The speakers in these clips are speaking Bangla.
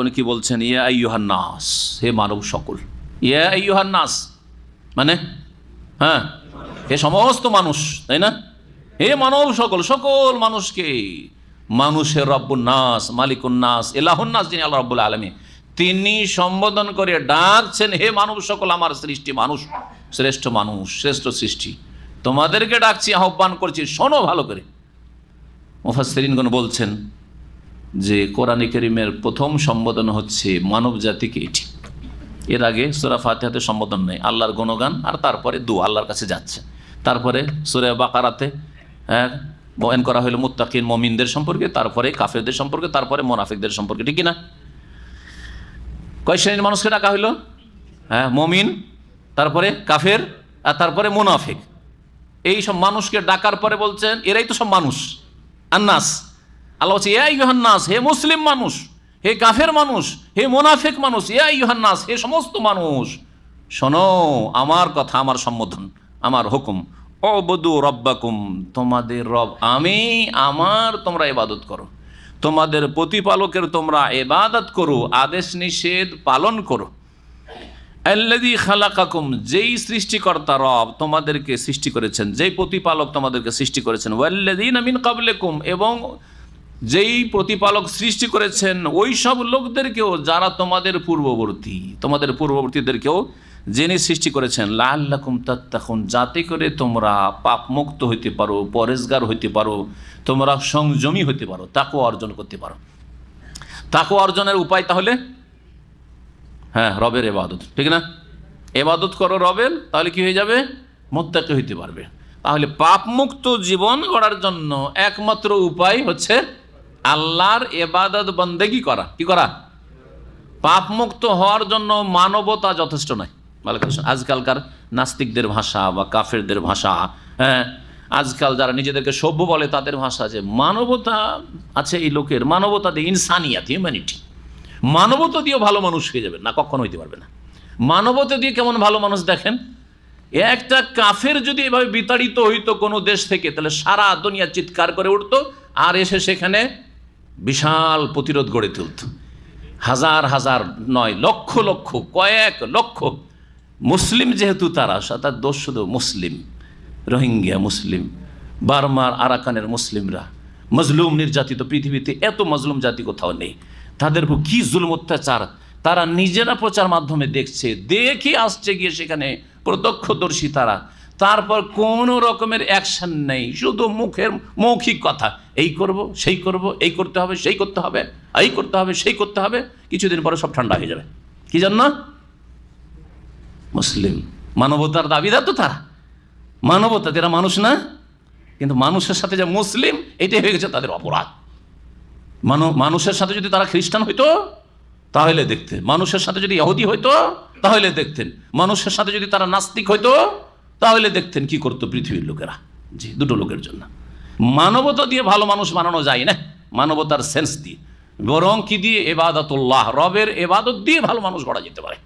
উনি কি বলছেন? ইয়া আইয়ুহান নাস, হে মানব সকল। ইয়া আইয়ুহান নাস মানে? হ্যাঁ? হে সমস্ত মানুষ, তাই না? হে মানব সকল সকল মানুষকে। মানুষের রব্বুল নাস, মালিকুন নাস, এলাহুন নাস যিনি আল্লাহ রব্বুল আলমী তিনি সম্বোধন করে ডাকছেন, হে মানব সকল, আমার সৃষ্টি মানুষ, শ্রেষ্ঠ মানুষ, শ্রেষ্ঠ সৃষ্টি। তোমাদেরকে ডাকছি, আহ্বান করছি, শোনো ভালো করে। মুফাসরিনগণ বলছেন যে কোরআনে করিমের প্রথম সম্বোধন হচ্ছে মানব জাতিকে এটি। এর আগে সুরা ফাতেহাতে সম্বোধন নেই। আল্লাহর গুণগান আর তারপরে দু আল্লাহর কাছে যাচ্ছে। তারপরে সুরে বাকারাতে হ্যাঁ বয়ান করা হলো মুত্তাকিন মমিনদের সম্পর্কে, তারপরে কাফেরদের সম্পর্কে, তারপরে মোনাফিকদের সম্পর্কে, ঠিক না কয় শ্রেণির মানুষকে ডাকা হইল হ্যাঁ মমিন, তারপরে কাফের, আর তারপরে মুনাফিক। এই সব মানুষকে ডাকার পরে বলছেন, এরাই তো সব মানুষ। আন্নাস। আল্লাহ বলছে, এ ইহান্নাস হে মুসলিম মানুষ, হে কাফের মানুষ, হে মোনাফেক মানুষ, এ ইহান্নাস হে সমস্ত মানুষ, শোনো, আমার কথা, আমার সম্বোধন, আমার হুকুম। অবদু রব্বাকুম, তোমাদের রব, আমি আমার তোমরা ইবাদত করো। তোমাদের প্রতিপালকের তোমরা এবাদত করো, আদেশ নিষেধ পালন করো। আল্লাদি খালাকাকুম, যেই সৃষ্টিকর্তা রব তোমাদেরকে সৃষ্টি করেছেন, যেই প্রতিপালক তোমাদেরকে সৃষ্টি করেছেন ওয়াল্লাদিন আমিন কাবলেকুম এবং যেই প্রতিপালক সৃষ্টি করেছেন ওই সব লোকদেরকেও যারা তোমাদের পূর্ববর্তী, তোমাদের পূর্ববর্তীদেরকেও যিনি সৃষ্টি করেছেন লাল্লাকুম তাত্তাকুন যাতে করে তোমরা পাপমুক্ত হইতে পারো, পরেশগার হইতে পারো, তোমরা সংযমী হইতে পারো তাকে অর্জন করতে পারো। তাকে অর্জনের উপায় তাহলে? হ্যাঁ রবের এবাদত, ঠিক না? এবাদত করো রবের, তাহলে কি হয়ে যাবে? মোত্তাকে হইতে পারবে। তাহলে পাপমুক্ত জীবন গড়ার জন্য একমাত্র উপায় হচ্ছে আল্লাহর এবাদত বন্দেগি করা। কি করা? পাপমুক্ত হওয়ার জন্য মানবতা যথেষ্ট নয়। আজকালকার নাস্তিকদের ভাষা বা কাফেরদের ভাষা হ্যাঁ আজকাল যারা নিজেদেরকে সভ্য বলে তাদের ভাষা যে মানবতা আছে এই লোকের। মানবতা দিয়ে ইনসানিয়াত হিউম্যানিটি মানবতা দিয়েও ভালো মানুষ হয়ে যাবে না, কখনো হইতে পারবে না। মানবতা দিয়ে কেমন ভালো মানুষ দেখেন? একটা কাফের যদি এভাবে বিতাড়িত হইতো কোনো দেশ থেকে, তাহলে সারা দুনিয়া চিৎকার করে উঠতো, আর এসে সেখানে বিশাল প্রতিরোধ গড়ে তুলত। হাজার হাজার নয়, লক্ষ লক্ষ, কয়েক লক্ষ মুসলিম যেহেতু তারা তার দোষ শুধু মুসলিম রোহিঙ্গিয়া মুসলিম, বার্মার, আরাকানের মুসলিমরা, মজলুম নির্যাতিত পৃথিবীতে এত মজলুম জাতি কোথাও নেই। তাদের কী জুলম অত্যাচার? তারা নিজেরা প্রচার মাধ্যমে দেখছে, দেখে আসছে গিয়ে সেখানে প্রত্যক্ষদর্শী তারা। তারপর কোনো রকমের অ্যাকশন নেই। শুধু মুখের মৌখিক কথা। এই করব, সেই করব, এই করতে হবে, সেই করতে হবে, এই করতে হবে, সেই করতে হবে। কিছুদিন পরে সব ঠান্ডা হয়ে যাবে। কি জন্য? মুসলিম। মানবতার দাবিদার তো তারা। মানবতা তারা মানুষ না, কিন্তু মানুষের সাথে যে মুসলিম, এটাই হয়ে গেছে তাদের অপরাধ। মানুষের সাথে যদি তারা খ্রিস্টান হইতো, তাহলে দেখতেন। মানুষের সাথে যদি ইহুদি হইতো, তাহলে দেখতেন। মানুষের সাথে যদি তারা নাস্তিক হইতো তাহলে দেখতেন কি করতো পৃথিবীর লোকেরা। জি, দুটো লোকের জন্য। মানবতা দিয়ে ভালো মানুষ বানানো যায় না। মানবতার সেন্স দিয়ে। বরং কি দিয়ে? এবাদতুল্লাহ, রবের এবাদত দিয়ে ভালো মানুষ গড়া যেতে পারে।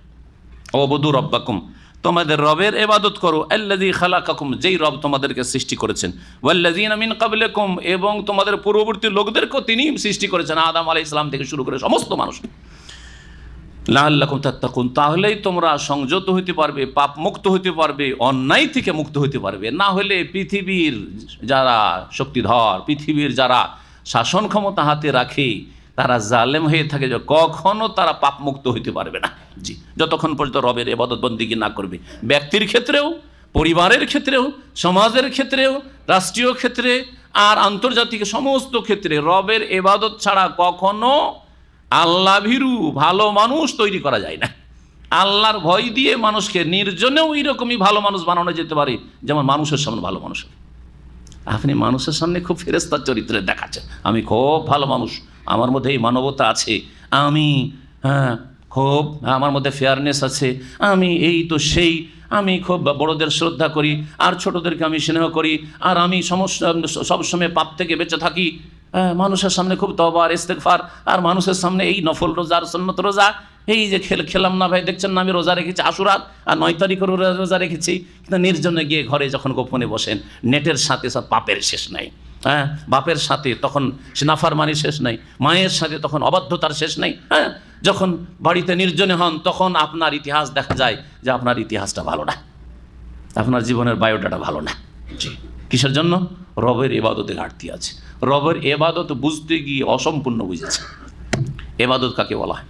অবধু রব্বাকুম, তোমাদের রবের এবাদত করো। আল্লাদি খালাকাকুম, যেই রব তোমাদেরকে সৃষ্টি করেছেন। ওয়াল্লাদিন আমিন কাবলেকুম এবং তোমাদের পূর্ববর্তী লোকদেরকেও তিনি সৃষ্টি করেছেন। আদাম আলাই ইসলাম থেকে শুরু করে সমস্ত মানুষ লাল্লাকুম তাত্তাকুন, তাহলেই তোমরা সংযত হইতে পারবে পাপ মুক্ত হইতে পারবে, অন্যায় থেকে মুক্ত হইতে পারবে। না হলে পৃথিবীর যারা শক্তিধর, পৃথিবীর যারা শাসন ক্ষমতা হাতে রাখে, তারা জালেম হয়ে থাকে যে কখনো তারা পাপ মুক্ত হইতে পারবে না। জি, যতক্ষণ পর্যন্ত রবের এবাদত বন্দিগি না করবে। ব্যক্তির ক্ষেত্রেও, পরিবারের ক্ষেত্রেও, সমাজের ক্ষেত্রেও, রাষ্ট্রীয় ক্ষেত্রে, আর আন্তর্জাতিক সমস্ত ক্ষেত্রে রবের এবাদত ছাড়া কখনো আল্লাহ ভীরু, ভালো মানুষ তৈরি করা যায় না। আল্লাহর ভয় দিয়ে মানুষকে নির্জনেও এইরকমই ভালো মানুষ বানানো যেতে পারে, যেমন মানুষের সামনে ভালো মানুষ আপনি মানুষের সামনে খুব ফেরেস্তার চরিত্রে দেখাচ্ছেন, আমি খুব ভালো মানুষ, আমার মধ্যে এই মানবতা আছে, আমি হ্যাঁ খুব, আমার মধ্যে ফেয়ারনেস আছে, আমি এই তো সেই, আমি খুব বড়দের শ্রদ্ধা করি, আর ছোটদেরকে আমি স্নেহ করি, আর আমি সমস্যা সবসময় পাপ থেকে বেঁচে থাকি মানুষের সামনে খুব তবার ইস্তেকফার আর মানুষের সামনে এই নফল রোজার সন্নত রোজা, এই যে খেল খেলাম না ভাই, দেখছেন না আমি রোজা রেখেছি, আশুরাত, আর নয় তারিখের রোজা রেখেছি, কিন্তু নির্জনে গিয়ে ঘরে যখন গোপনে বসেন, নেটের সাথে সব পাপের শেষ নাই হ্যাঁ বাপের সাথে তখন সে নাফারমানি শেষ নাই, মায়ের সাথে তখন অবাধ্যতার শেষ নাই হ্যাঁ যখন বাড়িতে নির্জনে হন, তখন আপনার ইতিহাস দেখা যায় যে আপনার ইতিহাসটা ভালো না, আপনার জীবনের বায়োডাটা ভালো না, জি। কিসের জন্য? রবের এবাদতে ঘাটতি আছে। রবের এবাদত বুঝতে গিয়ে অসম্পূর্ণ বুঝেছে। এবাদত কাকে বলা হয়?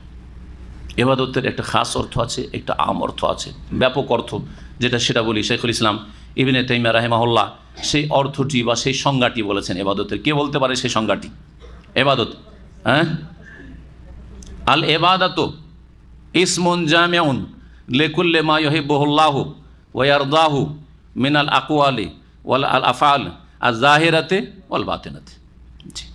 এবাদতের একটা খাস অর্থ আছে, একটা আম অর্থ আছে, ব্যাপক অর্থ। যেটা সেটা বলি শেখুল ইসলাম, ইবিনে তাইমা রাহেমাহুল্লাহ সেই অর্থটি বা সেই সংজ্ঞাটি বলেছেন এবাদতের। কে বলতে পারে সেই সংজ্ঞাটি? এবাদত। হ্যাঁ? আল এবাদাত ইসমুন জামিউন লেকুল্লে মা ইহিব্বুহুল্লাহ ওয়ারদাহু মিনাল আকওয়ালি ওয়াল আল আফআল আর জাহিরাতে ওয়াল বাতিনাতে। জি।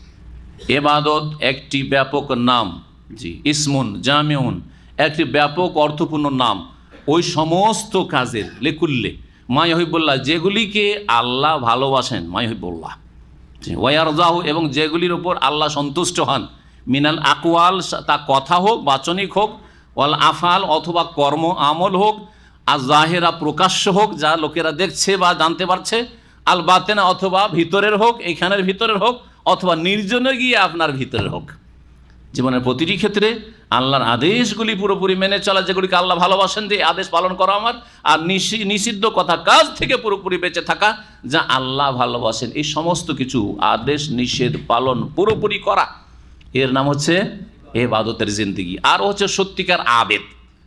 এবাদত একটি ব্যাপক নাম। জি। ইসমুন, জামিউন, একটি ব্যাপক অর্থপূর্ণ নাম। ওই সমস্ত কাজের, লেকুল্লে মাইহিবুল্লাহ যেগুলিকে আল্লাহ ভালোবাসেন মাইহিবুল্লাহ জি। ওয়ারজাহু এবং যেগুলির উপর আল্লাহ সন্তুষ্ট হন। মিনাল আকওয়াল, তা কথা হোক, বাচনিক হোক, ওয়াল আফাল অথবা কর্ম আমল হোক আর জাহেরা প্রকাশ্য হোক, যা লোকেরা দেখছে বা জানতে পারছে, আল বাতেনা অথবা ভিতরের হোক, এইখানের ভিতরের হোক, অথবা নির্জনে গিয়ে আপনার ভিতরের হোক। জীবনের প্রতিটি ক্ষেত্রে আল্লাহর আদেশগুলি পুরোপুরি মেনে চলা, যেগুলিকে আল্লাহ ভালোবাসেন, যে আদেশ পালন করা আমার, আর নিষি- নিষিদ্ধ কথা কাজ থেকে পুরোপুরি বেঁচে থাকা, যা আল্লাহ ভালোবাসেন। এই সমস্ত কিছু আদেশ, নিষেধ পালন পুরোপুরি করা। এর নাম হচ্ছে এ বাদতের জিন্দিগি। আর হচ্ছে সত্যিকার আবেদ।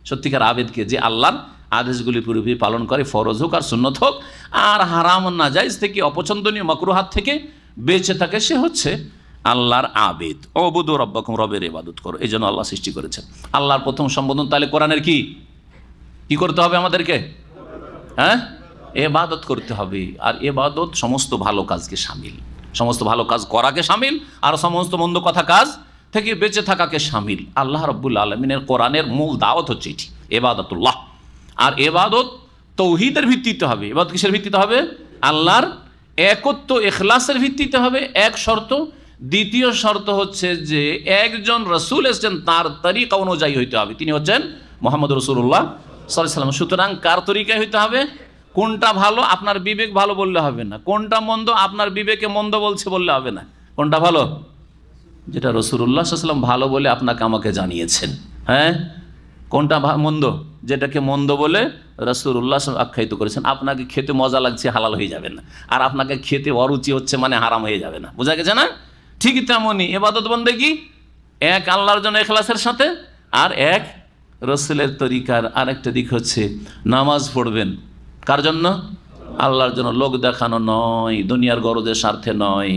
সত্যিকার আবেদকে যে আল্লাহর আদেশগুলি পুরোপুরি পালন করে, ফরজ হোক আর সুন্নত হোক। আর হারাম নাজাইজ থেকে, অপছন্দনীয় মকরুহাত থেকে বেঁচে থাকে সে হচ্ছে আল্লাহর আবেদ। অবুদ রব্বাকুম, রবের ইবাদত করো। এই জন্য আল্লাহ সৃষ্টি করেছেন। আল্লাহর প্রথম সম্বোধন তাহলে কোরআনের কি? কি করতে হবে আমাদেরকে? হ্যাঁ? এবাদত করতে হবে। আর এবাদত সমস্ত ভালো কাজকে সামিল। সমস্ত ভালো কাজ করাকে সামিল, আর সমস্ত মন্দ কথা কাজ থেকে বেঁচে থাকাকে সামিল। আল্লাহ রব্বুল আলমিনের কোরআনের মূল দাওয়াত হচ্ছে এটি, এবাদতুল্লাহ। আর এবাদত তৌহিদের ভিত্তিতে হবে। এবাদত কিসের ভিত্তিতে হবে? আল্লাহর একত্ব এখলাসের ভিত্তিতে হবে, এক শর্ত। দ্বিতীয় শর্ত হচ্ছে যে একজন রসুল এসছেন, তার তরিকা অনুযায়ী হইতে হবে। তিনি হচ্ছেন মোহাম্মদ রসুল্লাহ সাল্লাম। সুতরাং কার তরিকায় হইতে হবে? কোনটা ভালো আপনার বিবেক ভালো বললে হবে না। কোনটা মন্দ আপনার বিবেকে মন্দ বলছে বললে হবে না। কোনটা ভালো? যেটা রসুল্লাহ সাল্লাম ভালো বলে আপনাকে আমাকে জানিয়েছেন। হ্যাঁ? কোনটা মন্দ? যেটাকে মন্দ বলে রসুল্লাহ আখ্যায়িত করেছেন। আপনাকে খেতে মজা লাগছে, হালাল হয়ে যাবে না। আর আপনাকে খেতে অরুচি হচ্ছে মানে হারাম হয়ে যাবে না। বোঝা গেছে না? ঠিক তেমনই। এবাদত বন্দে কি? এক আল্লাহর জন্য এখলাসের সাথে, আর এক রসুলের তরিকার আরেকটা দিক হচ্ছে নামাজ পড়বেন। কার জন্য? আল্লাহর জন্য। লোক দেখানো নয়, দুনিয়ার গরজের স্বার্থে নয়।